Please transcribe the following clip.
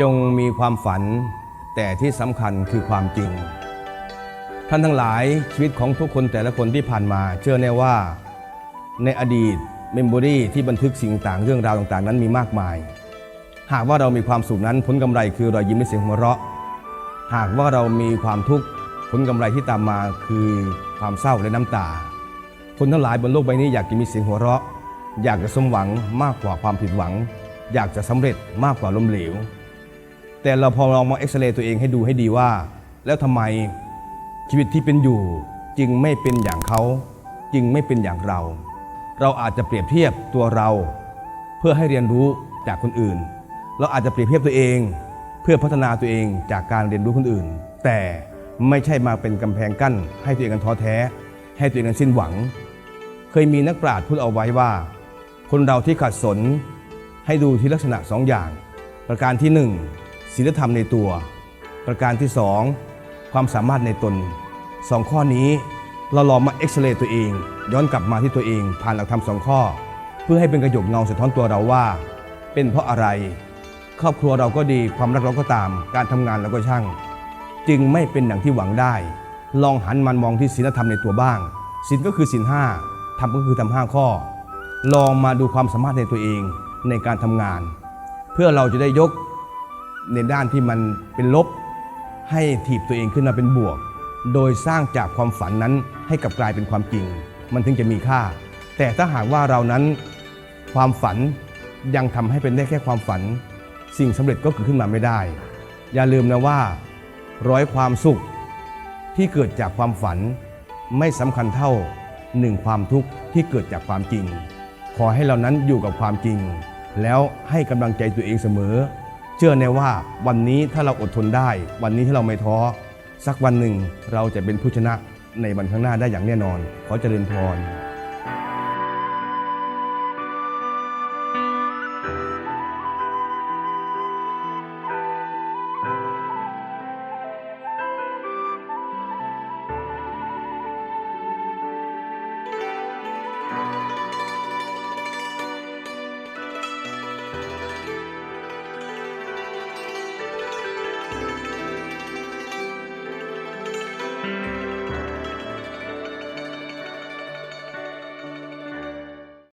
จงมีความฝัน แต่ที่สำคัญคือความจริง ท่านทั้งหลายชีวิตของทุกคนแต่ละคนที่ผ่านมา เชื่อแน่ว่า ในอดีตเมมโมรีที่บันทึกสิ่งต่างเรื่องราวต่างๆ นั้นมีมากมาย หากว่าเรามีความสุขนั้นผลกำไรคือรอยยิ้มและเสียงหัวเราะ หากว่าเรามีความทุกข์ผลกำไรที่ตามมาคือความเศร้าและน้ำตา คนทั้งหลายบนโลกใบนี้อยากจะมีเสียงหัวเราะ อยากจะสมหวังมากกว่าความผิดหวัง อยากจะสำเร็จมากกว่าล้มเหลว แต่เราพอลองมาเอ็กซเรย์ตัวเองให้ดูให้ดีว่า แล้วทำไมชีวิตที่เป็นอยู่จึงไม่เป็นอย่างเขาจึงไม่เป็นอย่างเรา เราอาจจะเปรียบเทียบตัวเรา เพื่อให้เรียนรู้จากคนอื่น เราอาจจะเปรียบเทียบตัวเอง เพื่อพัฒนาตัวเองจากการเรียนรู้คนอื่น แต่ไม่ใช่มาเป็นกำแพงกั้น ให้ตัวเองกันท้อแท้ ให้ตัวเองกันสิ้นหวัง เคยมีนักปราชญ์พูดเอาไว้ว่า คนเราที่ขัดสนให้ดูที่ลักษณะสองอย่าง ประการที่หนึ่ง ศีลธรรมในตัว ประการที่สองความสามารถในตนสองข้อนี้เราลองมาเอ็กซเรย์ตัวเอง ย้อนกลับมาที่ตัวเอง ผ่านหลักธรรมสองข้อ เพื่อให้เป็นกระจกเงาสะท้อนตัวเราว่า เป็นเพราะอะไร ครอบครัวเราก็ดีความรักเราก็ตาม การทำงานเราก็ช่าง จึงไม่เป็นอย่างที่หวังได้ ลองหันมันมองที่ศีลธรรมในตัวบ้างศีลก็คือศีลห้าธรรมก็คือธรรมห้าข้อ ลองมาดูความสามารถในตัวเองในการทำงาน เพื่อเราจะได้ยก ในด้านที่มันเป็นลบ ให้ถีบตัวเองขึ้นมาเป็นบวก โดยสร้างจากความฝันนั้นให้กลับกลายเป็นความจริง มันถึงจะมีค่า แต่ถ้าหากว่าเรานั้นความฝันยังทำให้เป็นได้แค่ความฝัน สิ่งสำเร็จก็เกิดขึ้นมาไม่ได้ อย่าลืมนะว่า ร้อยความสุขที่เกิดจากความฝัน ไม่สำคัญเท่าหนึ่งความทุกข์ที่เกิดจากความจริง ขอให้เรานั้นอยู่กับความจริง แล้วให้กำลังใจตัวเองเสมอ เชื่อแน่ว่าวันนี้ถ้าเราอดทนได้ วันนี้ถ้าเราไม่ท้อสักวันหนึ่งเราจะเป็นผู้ชนะในวันข้างหน้าได้อย่างแน่นอน ขอเจริญพร